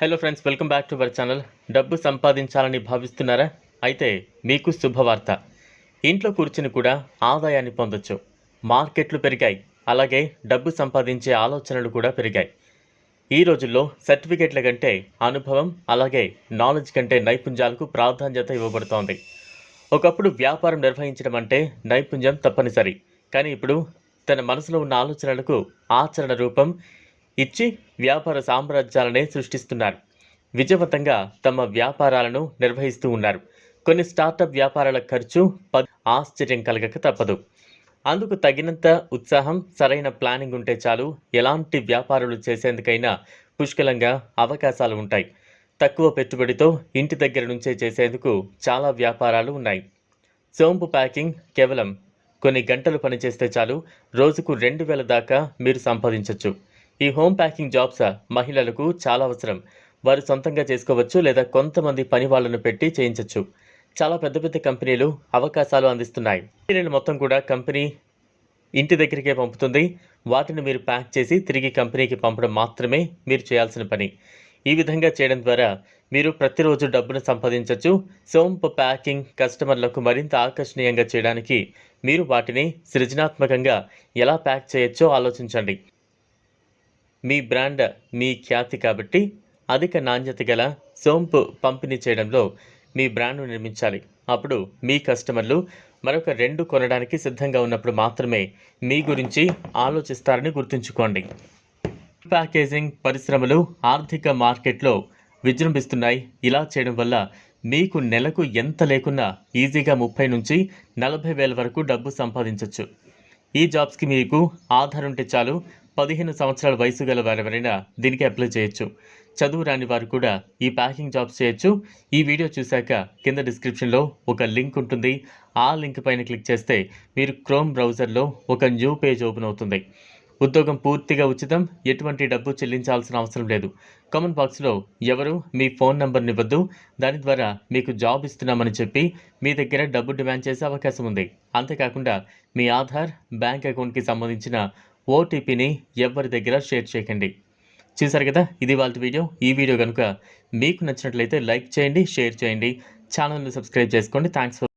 Hello friends welcome back to our channel డబ్బు సంపాదించాలని భావిస్తున్నారా? అయితే మీకు శుభవార్త. ఇంట్లో కూర్చుని కూడా ఆదాయాన్ని పొందొచ్చు. మార్కెట్లు పెరిగాయి. అలాగే డబ్బు సంపాదించే ఆలోచనలు కూడా పెరిగాయి. ఈ రోజుల్లో సర్టిఫికెట్ల కంటే అనుభవం అలాగే నాలెడ్జ్ కంటే నైపుణ్యాలకు ప్రాధాన్యత ఇవ్వబడుతోంది. ఒకప్పుడు వ్యాపారం నిర్వహించడం అంటే నైపుణ్యం తప్పనిసరి. కానీ ఇప్పుడు తన మనసులో ఉన్న ఆలోచనలకు ఆచరణ రూపం ఇచ్చి వ్యాపార సామ్రాజ్యాలనే సృష్టిస్తున్నారు. విజయవంతంగా తమ వ్యాపారాలను నిర్వహిస్తూ ఉన్నారు. కొన్ని స్టార్టప్ వ్యాపారాల ఖర్చు ఆశ్చర్యం కలగక తప్పదు. అందుకు తగినంత ఉత్సాహం సరైన ప్లానింగ్ ఉంటే చాలు ఎలాంటి వ్యాపారాలు చేసేందుకైనా పుష్కలంగా అవకాశాలు ఉంటాయి. తక్కువ పెట్టుబడితో ఇంటి దగ్గర నుంచే చేసేందుకు చాలా వ్యాపారాలు ఉన్నాయి. సోంపు ప్యాకింగ్ కేవలం కొన్ని గంటలు పనిచేస్తే చాలు రోజుకు రెండు వేల దాకా మీరు సంపాదించవచ్చు ఈ హోమ్ ప్యాకింగ్ జాబ్స్ మహిళలకు చాలా అవసరం. వారు సొంతంగా చేసుకోవచ్చు లేదా కొంతమంది పని వాళ్ళను పెట్టి చేయించవచ్చు చాలా పెద్ద పెద్ద కంపెనీలు అవకాశాలు అందిస్తున్నాయి. మెటీరియల్ మొత్తం కూడా కంపెనీ ఇంటి దగ్గరికే పంపుతుంది. వాటిని మీరు ప్యాక్ చేసి తిరిగి కంపెనీకి పంపడం మాత్రమే మీరు చేయాల్సిన పని. ఈ విధంగా చేయడం ద్వారా మీరు ప్రతిరోజు డబ్బును సంపాదించవచ్చు సోంపు ప్యాకింగ్ కస్టమర్లకు మరింత ఆకర్షణీయంగా చేయడానికి మీరు వాటిని సృజనాత్మకంగా ఎలా ప్యాక్ చేయొచ్చో ఆలోచించండి. మీ బ్రాండ్ మీ ఖ్యాతి కాబట్టి అధిక నాణ్యత గల సోంపు పంపిణీ చేయడంలో మీ బ్రాండ్ను నిర్మించాలి. అప్పుడు మీ కస్టమర్లు మరొక రెండు కొనడానికి సిద్ధంగా ఉన్నప్పుడు మాత్రమే మీ గురించి ఆలోచిస్తారని గుర్తుంచుకోండి. ప్యాకేజింగ్ పరిశ్రమలు ఆర్థిక మార్కెట్లో విజృంభిస్తున్నాయి. ఇలా చేయడం వల్ల మీకు నెలకు ఎంత లేకున్నా ఈజీగా ముప్పై నుంచి నలభై వేల వరకు డబ్బు సంపాదించవచ్చు ఈ జాబ్స్కి మీకు ఆధార్ ఉంటే చాలు పదిహేను సంవత్సరాల వయసు గల వారెవరైనా దీనికి అప్లై చేయొచ్చు. చదువు రాని వారు కూడా ఈ ప్యాకింగ్ జాబ్స్ చేయొచ్చు. ఈ వీడియో చూశాక కింద డిస్క్రిప్షన్లో ఒక లింక్ ఉంటుంది. ఆ లింక్ పైన క్లిక్ చేస్తే మీరు క్రోమ్ బ్రౌజర్లో ఒక న్యూ పేజ్ ఓపెన్ అవుతుంది. ఉద్యోగం పూర్తిగా ఉచితం. ఎటువంటి డబ్బు చెల్లించాల్సిన అవసరం లేదు. కామెంట్ బాక్స్లో ఎవరు మీ ఫోన్ నంబర్ని ఇవ్వద్దు. దాని ద్వారా మీకు జాబ్ ఇస్తున్నామని చెప్పి మీ దగ్గర డబ్బు డిమాండ్ చేసే అవకాశం ఉంది. అంతేకాకుండా మీ ఆధార్ బ్యాంక్ అకౌంట్కి సంబంధించిన ఓటీపీని ఎవరి దగ్గర షేర్ చేయకండి. చూసారు కదా ఇది వాళ్ళ వీడియో. ఈ వీడియో కనుక మీకు నచ్చినట్లయితే లైక్ చేయండి షేర్ చేయండి. ఛానల్ని సబ్స్క్రైబ్ చేసుకోండి. థ్యాంక్స్